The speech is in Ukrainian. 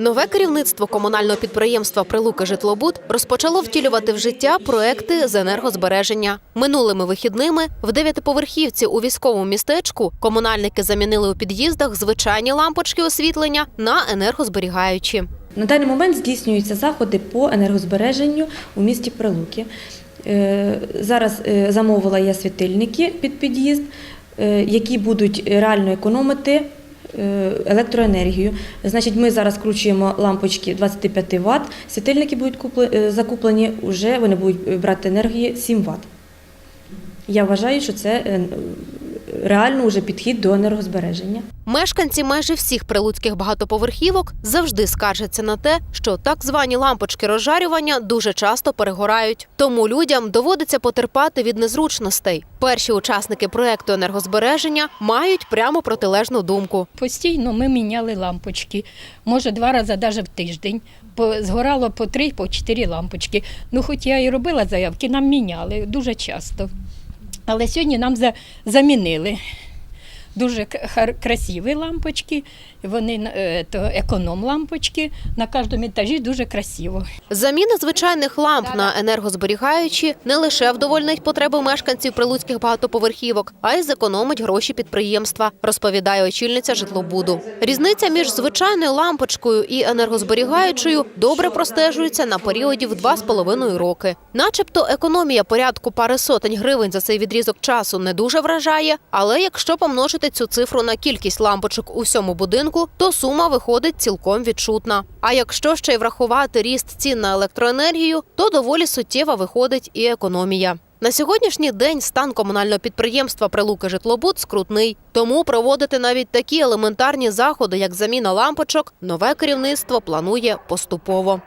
Нове керівництво комунального підприємства Прилуки Житлобуд розпочало втілювати в життя проекти з енергозбереження. Минулими вихідними в дев'ятиповерхівці у військовому містечку комунальники замінили у під'їздах звичайні лампочки освітлення на енергозберігаючі. На даний момент здійснюються заходи по енергозбереженню у місті Прилуки. Е, Зараз е, замовила я світильники під під'їзд, е, які будуть реально економити електроенергію. Значить, ми зараз скручуємо лампочки 25 Вт, світильники будуть е, закуплені, вже вони будуть брати енергії 7 Вт. Я вважаю, що це е, реально вже підхід до енергозбереження. Мешканці майже всіх прилуцьких багатоповерхівок завжди скаржаться на те, що так звані лампочки розжарювання дуже часто перегорають. Тому людям доводиться потерпати від незручностей. Перші учасники проекту енергозбереження мають прямо протилежну думку. Постійно ми міняли лампочки. Може, два рази навіть в тиждень. Згорало по три, по чотири лампочки. Ну, хоч я і робила заявки, нам міняли дуже часто. Але сьогодні нам за- замінили. Дуже красиві лампочки, вони е, то економ лампочки на кожному етажі дуже красиво. Заміна звичайних ламп на енергозберігаючі не лише вдовольнить потреби мешканців прилуцьких багатоповерхівок, а й зекономить гроші підприємства, розповідає очільниця житлобуду. Різниця між звичайною лампочкою і енергозберігаючою добре простежується на періоді в два з половиною роки. Начебто економія порядку пари сотень гривень за цей відрізок часу не дуже вражає, але якщо помножити цю цифру на кількість лампочок у всьому будинку, то сума виходить цілком відчутна. А якщо ще й врахувати ріст цін на електроенергію, то доволі суттєва виходить і економія. На сьогоднішній день стан комунального підприємства Прилуки Житлобуд скрутний, тому проводити навіть такі елементарні заходи, як заміна лампочок, нове керівництво планує поступово.